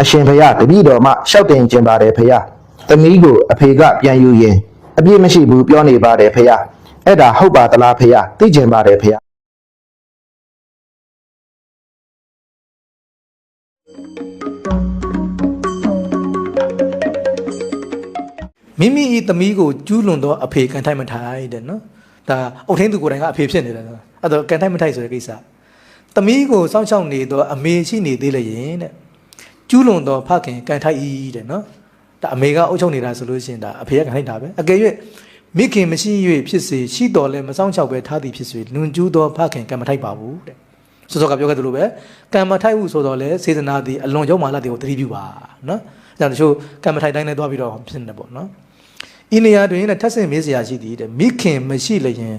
အရှင်ဖယားတပည့်တော်မှရှောက်တင်ခြင်းပါတယ်ဖယားသမီးကိုအဖေကပြန်ယူရင်အပြစ်မရှိဘူးပြောနေပါတယ်ဖယားအဲ့ဒါဟုတ်ပါသလားဖယားသိကျင်ပါတယ်ဖယားမိမိဤသမီးကိုကျူးလွန်သောအဖေကန်ထိုက်မထိုက်တဲ့နော်ဒါအုတ်ထင်းသူကိုယ်တိုင်ကအဖေဖြစ်နေတယ်နော်အဲ့တော့ကန်ထိုက်မထိုက်ဆိုတဲ့ကိစ္စသမီးကိုစောင့်ရှောက်နေသောအမေရှိနေသေးလျင်တဲ့ ကျူးလွန်သောဖခင်ကန်ထိုက်ဤတဲ့နော်ဒါအမေကအုပ်ချုပ်နေတာဆိုလို့ရှိရင်ဒါအဖေကကန်ထိုက်တာပဲအကယ်၍မိခင်မရှိ၍ဖြစ်စေရှိတော်လဲမစောင့်ရှောက်ပဲထားသည်ဖြစ်စေလွန်ကျူးသောဖခင်ကန်မထိုက်ပါဘူးတဲ့စောစောကပြောခဲ့သလိုပဲကံမထိုက်ဘူးဆိုတော့လေစေတနာသည်အလွန်ရောက်မှလာတဲ့ကိုသတိပြုပါနော်အဲဒါတချို့ကံမထိုက်တိုင်းနဲ့သွားပြီးတော့ဖြစ်နေတယ်ပေါ့နော်ဤနေရာတွင်တဲ့ထပ်ဆင့်မေးစရာရှိသည်တဲ့မိခင်မရှိလျင်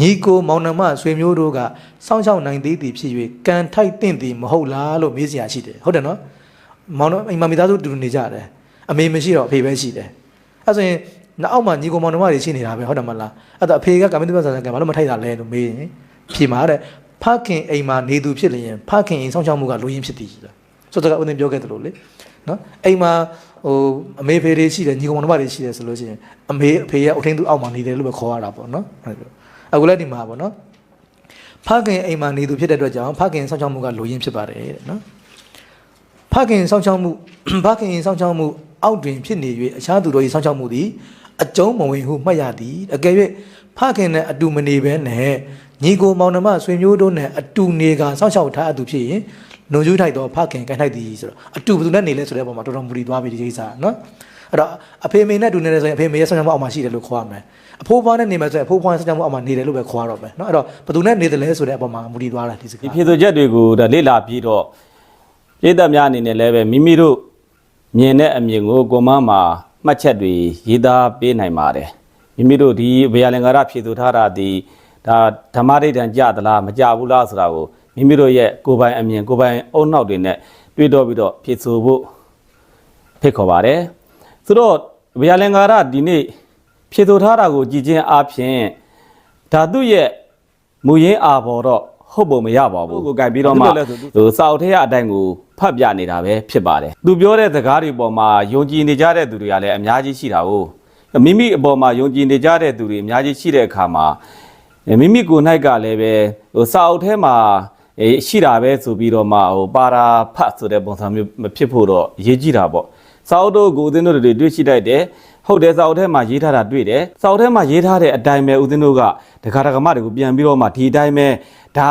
ညီကိုမောင်နှမဆွေမျိုးတို့ကစောင့်ရှောက်နိုင်သေးသည်ဖြစ်၍ကံထိုက်တင့်သည်မဟုတ်လားလို့မေးစရာရှိတယ်ဟုတ်တယ်နော် မောင်နှမအိမ်မမိသားစုတူတူနေကြတယ်အမေမရှိတော့အဖေပဲရှိတယ်အဲဆိုရင်နောက်အောက်မှာညီကိုမောင်နှမတွေရှိနေတာပဲဟုတ်တယ်မလားအဲ့တော့အဖေကကမ္မတိပ္ပဆာဆာကံဘာလို့မထိုက်တာလဲလို့မေးရင်ဖြေမှာတဲ့ဖခင်အိမ်မှာနေသူဖြစ်လျင်ဖခင်အိမ်စောင့်ရှောက်မှုကလူရင်းဖြစ်သည်ဆိုတော့ကဦးသိန်းပြောခဲ့တယ်လို့လေနော်အိမ်မှာဟိုအမေဖေတွေရှိတယ်ညီကောင်မတွေရှိတယ်ဆိုလို့ရှိရင်အမေအဖေရဲ့အုတ်ထင်းသူအောက်မှာနေတယ်လို့ပဲခေါ်ရတာပေါ့နော်ဟုတ်ပြီအခုလည်းဒီမှာပေါ့နော်ဖခင်အိမ်မှာနေသူဖြစ်တဲ့အတွက်ကြောင့်ဖခင်စောင့်ရှောက်မှုကလူရင်းဖြစ်ပါတယ်တဲ့နော် ဖခင်စောင့်ရှောက်မှုဖခင်စောင့်ရှောက်မှုအောက်တွင်ဖြစ်နေ၍အခြားသူတို့၏စောင့်ရှောက်မှုသည်အကျုံးမဝင်ဟုမှတ်ရသည်အကယ်၍ဖခင်နဲ့အတူမနေဘဲနဲ့ညီကိုမောင်နှမဆွေမျိုးတို့နဲ့အတူနေကစောင့်ရှောက်ထားအတူဖြစ်ရင်နှုံကျူးထိုက်တော့ဖခင်ကန်ထိုက်သည်ဆိုတော့အတူဘယ်သူနဲ့နေလဲဆိုတဲ့အပေါ်မှာတော်တော်မူတည်သွားပြီဒီကိစ္စကနော်အဲ့တော့အဖေမေနဲ့တူနေတယ်ဆိုရင်အဖေမေရဲ့ဆောင်းချောင်းအောက်မှာရှိတယ်လို့ခေါ်ရမယ်အဖိုးဖွားနဲ့နေမယ်ဆိုရင်အဖိုးဖွားရဲ့ဆောင်းချောင်းအောက်မှာနေတယ်လို့ပဲခေါ်ရတော့မယ်နော်အဲ့တော့ဘယ်သူနဲ့နေတယ်လဲဆိုတဲ့အပေါ်မှာမူတည်သွားတာဒီစကားဒီဖြေဆိုချက်တွေကိုဒါလေ့လာပြီးတော့ ပြည်သက်များအနေနဲ့လည်းပဲမိမိတို့မြင်တဲ့အမြင်ကိုကိုမန်းမှာမှတ်ချက်တွေရေးသားပေးနိုင်ပါတယ်မိမိတို့ဒီဗေယလင်္ကာရဖြေဆိုထားတာဒီဒါဓမ္မဒိဋ္ဌံကြသလားမကြဘူးလားဆိုတာကိုမိမိတို့ရဲ့ကိုယ်ပိုင်အမြင်ကိုယ်ပိုင်အုံနောက်တွေနဲ့တွေးတော့ပြီးတော့ဖြေဆိုဖို့ဖိတ်ခေါ်ပါတယ်ဆိုတော့ဗေယလင်္ကာရဒီနေ့ဖြေဆိုထားတာကိုကြည်ချင်းအားဖြင့်ဓာတုရဲ့မူရင်းအာဘော်တော့ ဟုတ်ပုံမရပါဘူးကိုကြိုက်ပြီးတော့မှဟိုစာအုပ်ထဲရအတိုင်းကိုဖတ်ပြနေတာပဲဖြစ်ပါတယ်သူပြောတဲ့စကားတွေပေါ်မှာယုံကြည်နေကြတဲ့သူတွေကလည်းအများကြီးရှိတာ哦မိမိအပေါ်မှာယုံကြည်နေကြတဲ့သူတွေအများကြီးရှိတဲ့အခါမှာမိမိကိုယ်၌ကလည်းပဲဟိုစာအုပ်ထဲမှာအေးရှိတာပဲဆိုပြီးတော့မှဟိုပါရာဖတ်ဆိုတဲ့ပုံစံမျိုးမဖြစ်ဖို့တော့အရေးကြီးတာပေါ့ စာအုပ်တို့ကိုဦးဇင်းတို့တွေတွေ့ရှိတတ်တယ်ဟုတ်တယ်စာအုပ်ထဲမှာရေးထားတာတွေ့တယ်စာအုပ်ထဲမှာရေးထားတဲ့အတိုင်းပဲဦးဇင်းတို့ကဒကာဒကမတွေကိုပြန်ပြီးတော့မှဒီအတိုင်းပဲဒါ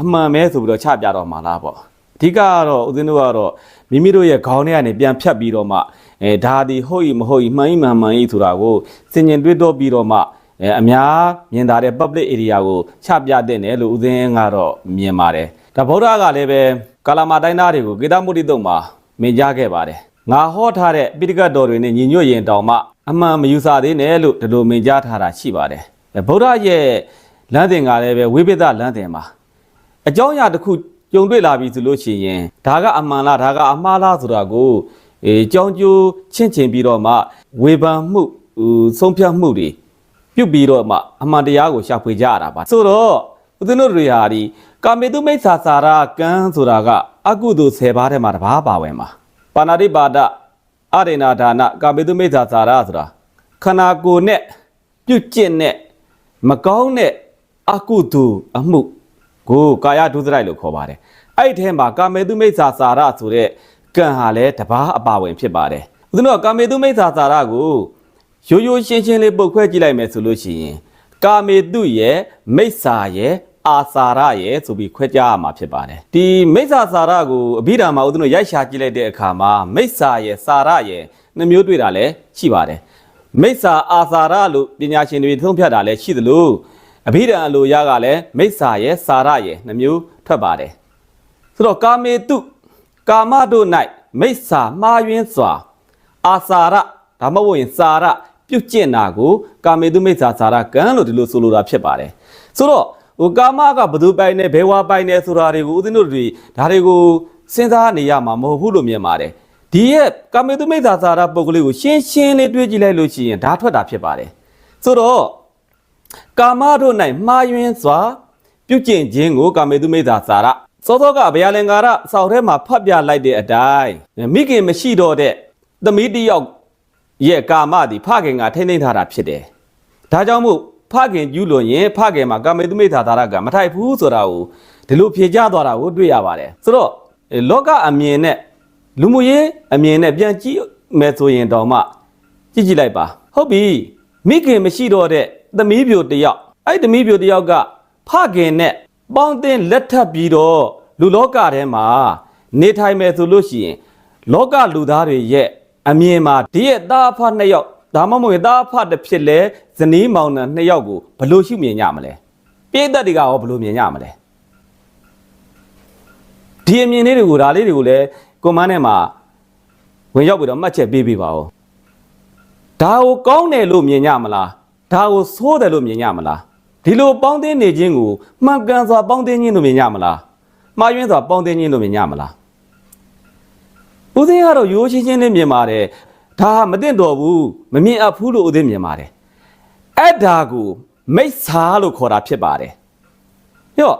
အမှန်ပဲဆိုပြီးတော့ချပြတော့မှာလားပေါ့အဓိကကတော့ဦးဇင်းတို့ကတော့မိမိတို့ရဲ့ခေါင်းထဲကနေပြန်ဖြတ်ပြီးတော့မှအဲဒါဒီဟုတ်ဤမဟုတ်ဤမှန်ဤမှန်မှန်ဤဆိုတာကိုစင်ကျင်တွေးတော့ပြီးတော့မှအဲအများမြင်သာတဲ့ public area ကိုချပြတဲ့နယ်လို့ဦးဇင်းကတော့မြင်ပါတယ်ဒါဗုဒ္ဓကလည်းပဲကာလမာတိုင်းသားတွေကိုကေတမုဒ္တိတုံမှာမြင်ကြခဲ့ပါတယ် ငါဟောထားတဲ့ပိဋကတ်တော်တွေနဲ့ညီညွတ်ရင်တောင်မှအမှန်မယူဆသေးနဲ့လို့ဒီလိုမြင်ကြားထားတာရှိပါတယ်အဲဗုဒ္ဓရဲ့လမ်းစဉ်ကလည်းပဲဝိပဿနာလမ်းစဉ်မှာအကြောင်းအရာတစ်ခုကြုံတွေ့လာပြီဆိုလို့ရှိရင်ဒါကအမှန်လားဒါကအမှားလားဆိုတာကိုအဲကြောင်းကျိုးချင့်ချင်ပြီးတော့မှဝေဖန်မှုဟိုဆုံးဖြတ်မှုတွေပြုတ်ပြီးတော့မှအမှန်တရားကိုရှာဖွေကြရတာပါဆိုတော့ဦးဇင်းတို့တွေဟာဒီကာမေတုမိစ္ဆာစာရကံဆိုတာကအကုသိုလ်10ပါးထဲမှာတစ်ပါးပါဝင်ပါ ပါဏာတိပါဒအရိဏဒါနကာမေတုမိစ္ဆာစာရဆိုတာခန္ဓာကိုယ်နဲ့ပြုတ်ကျင့်တဲ့မကောင်းတဲ့အကုသိုလ်အမှုကိုကာယဒုစရိုက်လို့ခေါ်ပါတယ်အဲ့ဒီထဲမှာကာမေတုမိစ္ဆာစာရဆိုတဲ့ကံဟာလည်းတစ်ပါးအပါဝင်ဖြစ်ပါတယ်ဦးဇင်းတို့ကကာမေတုမိစ္ဆာစာရကိုရိုးရိုးရှင်းရှင်းလေးပုတ်ခွဲကြည့်လိုက်မယ်ဆိုလို့ရှိရင်ကာမေတုရဲ့မိစ္ဆာရဲ့ အာစာရရဲ့ဆိုပြီးခွဲခြားရမှာဖြစ်ပါတယ်ဒီမိစ္ဆာစာရကိုအဘိဓမ္မာဦးဇင်းတို့ရိုက်ရှာကြည့်လိုက်တဲ့အခါမှာမိစ္ဆာရဲ့စာရရဲ့နှမျိုးတွေ့တာလည်းရှိပါတယ်မိစ္ဆာအာစာရလို့ပညာရှင်တွေသုံးဖြတ်တာလည်းရှိသလိုအဘိဓမ္မာလိုရကလည်းမိစ္ဆာရဲ့စာရရဲ့နှမျိုးထွက်ပါတယ်ဆိုတော့ကာမေတုကာမတို့၌မိစ္ဆာမှားယွင်းစွာအာစာရဒါမှမဟုတ်ရင်စာရပြုတ်ကျင့်တာကိုကာမေတုမိစ္ဆာစာရကံလို့ဒီလိုဆိုလိုတာဖြစ်ပါတယ်ဆိုတော့ ဟိုကာမကဘသူပိုင်နေဘဲဝါပိုင်နေဆိုတာတွေကိုဦးဇင်းတို့တွေဒါတွေကိုစဉ်းစားနေရမှာမဟုတ်ဘူးလို့မြင်ပါတယ်ဒီရဲ့ကာမေတုမိစ္ဆာစာရပုဂ္ဂလိကိုရှင်းရှင်းလေးတွေးကြည့်လိုက်လို့ရှိရင်ဒါထွက်တာဖြစ်ပါတယ်ဆိုတော့ကာမတို့၌မှားယွင်းစွာပြုတ်ကျင့်ခြင်းကိုကာမေတုမိစ္ဆာစာရစောစောကဗျာလင်္ကာရစောက်ထဲမှာဖတ်ပြလိုက်တဲ့အတိုင်းမိခင်မရှိတော့တဲ့သမီးတစ်ယောက်ရဲ့ကာမသည်ဖခင်ကထိမ့်သိမ့်ထားတာဖြစ်တယ်။ဒါကြောင့်မို့ ဖခင်ကျူးလွန်ရင်ဖခင်မှာကာမေတုမိသာသာရကမထိုက်ဘူးဆိုတာကိုဒီလိုဖြေကြသွားတာကိုတွေ့ရပါတယ်။ဆိုတော့လောကအမြင်နဲ့လူမှုရေးအမြင်နဲ့ပြန်ကြည့်မယ်ဆိုရင်တော့မှကြည့်ကြည့်လိုက်ပါ။ဟုတ်ပြီမိခင်မရှိတော့တဲ့သမီးပြိုတစ်ယောက်အဲ့သမီးပြိုတစ်ယောက်ကဖခင်နဲ့ပေါင်းတင်လက်ထပ်ပြီးတော့လူလောကထဲမှာနေထိုင်မယ်ဆိုလို့ရှိရင်လောကလူသားတွေရဲ့အမြင်မှာဒီရဲ့သားအဖနှစ်ယောက် ဒါမှမဟုတ်သားအဖတစ်ဖြစ်လဲဇနီးမောင်နှံနှစ်ယောက်ကိုဘယ်လို့ရှုမြင်ကြမလဲပြိတ္တတွေကရောဘယ်လို့မြင်ကြမလဲဒီအမြင်လေးတွေကိုဒါလေးတွေကိုလည်းကွန်မန်းထဲမှာဝင်ရောက်ပြီးတော့မှတ်ချက်ပေးပေးပါဦးဒါကိုကောင်းတယ်လို့မြင်ကြမလားဒါကိုဆိုးတယ်လို့မြင်ကြမလားဒီလိုပေါင်းသင်းနေခြင်းကိုမှန်ကန်စွာပေါင်းသင်းခြင်းလို့မြင်ကြမလားမှားယွင်းစွာပေါင်းသင်းခြင်းလို့မြင်ကြမလားဦးသိန်းကတော့ရိုးချင်းချင်းလေးမြင်ပါတယ် ဒါမသိတော့ဘူးမမြင်အပ်ဘူးလို့ဦးသိန်းမြင်ပါတယ်အဲ့ဒါကိုမိစ္ဆာလို့ခေါ်တာဖြစ်ပါတယ်ညော့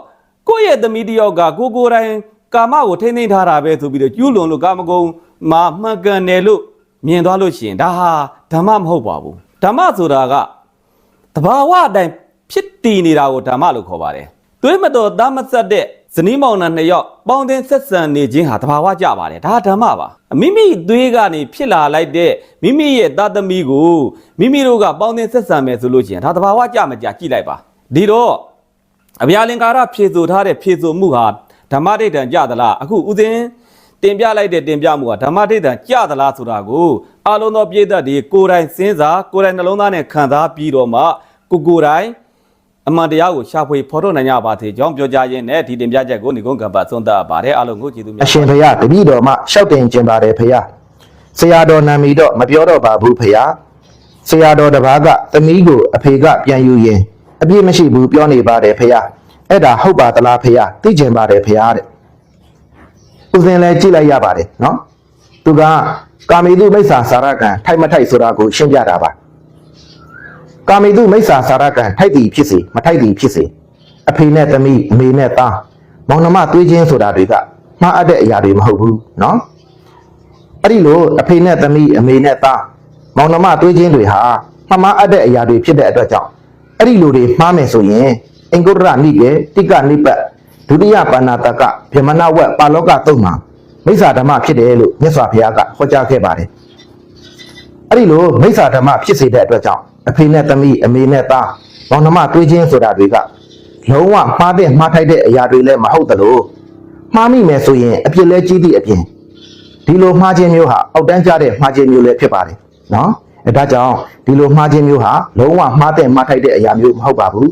ကိုယ့်ရဲ့သမီးတစ်ယောက်ကကိုကိုယ်တိုင်ကာမကိုထိမ့်သိမ့်ထားတာပဲဆိုပြီးတော့ကျူးလွန်လို့ကာမဂုဏ်မှာမှန်ကန်တယ်လို့မြင်သွားလို့ရှိရင်ဒါဟာဓမ္မမဟုတ်ပါဘူးဓမ္မဆိုတာကတဘာဝအတိုင်းဖြစ်တည်နေတာကိုဓမ္မလို့ခေါ်ပါတယ်သွေးမတော်သားမဆက်တဲ့ ဇနီးမောင်နှံနှစ်ယောက်ပေါင်းတင်ဆက်ဆံနေခြင်းဟာတဘာဝကြပါတယ်ဒါဓမ္မပါမိမိသွေးကနေဖြစ်လာလိုက်တဲ့မိမိရဲ့သားသမီးကိုမိမိတို့ကပေါင်းတင်ဆက်ဆံမယ်ဆိုလို့ရှိရင်ဒါတဘာဝကြမကြကြည့်လိုက်ပါဒီတော့အဗျာလင်္ကာရဖြေဆိုထားတဲ့ဖြေဆိုမှုဟာဓမ္မဒိဋ္ဌံကြသလားအခုဥစဉ်တင်ပြလိုက်တဲ့တင်ပြမှုဟာဓမ္မဒိဋ္ဌံကြသလားဆိုတာကိုအလုံးသောပြည့်သက်တွေကိုယ်တိုင်စဉ်းစားကိုယ်တိုင်နှလုံးသားနဲ့ခံစားပြီးတော့မှကိုကိုယ်တိုင် အမှန်တရားကိုရှာဖွေဖော်ထုတ်နိုင်ကြပါသေးကြောင်းပြောကြားရင်းနဲ့ဒီတင်ပြချက်ကိုညီကုန်းကံပတ်ဆုံးသတ်ပါတယ်အလုံးကိုကြည်သူများအရှင်ဖရာတပည့်တော်မှရှောက်တင်ကျင်ပါတယ်ဖရာဆရာတော်နာမီတော့မပြောတော့ပါဘူးဖရာဆရာတော်တစ်ပါးကသမီးကိုအဖေကပြန်ယူရင်အပြည့်မရှိဘူးပြောနေပါတယ်ဖရာအဲ့ဒါဟုတ်ပါသလားဖရာသိကျင်ပါတယ်ဖရာတဲ့ဦးစင်လည်းကြည့်လိုက်ရပါတယ်နော်သူကကာမေတုမိစ္ဆာစာရကံထိုက်မထိုက်ဆိုတာကိုရှင်းပြတာပါ ကာမေတုမိစ္ဆာစာရကံထိုက်သည်ဖြစ်စေမထိုက်သည်ဖြစ်စေအဖေနဲ့သမီးအမေနဲ့သားမောင်နှမသွေးချင်းဆိုတာတွေကမှားအပ်တဲ့အရာတွေမဟုတ်ဘူးနော်အဲ့ဒီလိုအဖေနဲ့သမီးအမေနဲ့သားမောင်နှမသွေးချင်းတွေဟာမှားမှားအပ်တဲ့အရာတွေဖြစ်တဲ့အတွက်ကြောင့်အဲ့ဒီလိုတွေမှားမယ်ဆိုရင်အင်္ဂုတ္တရနိကေတိကနိပတ်ဒုတိယပါဏာတကဗြဟ္မဏဝက်ပါလောကသုံးမှာမိစ္ဆာဓမ္မဖြစ်တယ်လို့မြတ်စွာဘုရားကဟောကြားခဲ့ပါတယ် အဲ့ဒီလိုမိစ္ဆာဓမ္မဖြစ်စေတဲ့အတွက်ကြောင့်အဖေနဲ့သမီးအမေနဲ့သားဘောင်နှမတွေးချင်းဆိုတာတွေကလုံးဝမှားတဲ့မှားထိုက်တဲ့အရာတွေလည်းမဟုတ်သလိုမှားမိမယ်ဆိုရင်အပြစ်လဲကြီးသည့်အပြင်ဒီလိုမှားခြင်းမျိုးဟာအောက်တန်းကျတဲ့မှားခြင်းမျိုးလည်းဖြစ်ပါတယ်နော်အဲဒါကြောင့်ဒီလိုမှားခြင်းမျိုးဟာလုံးဝမှားတဲ့မှားထိုက်တဲ့အရာမျိုးမဟုတ်ပါဘူး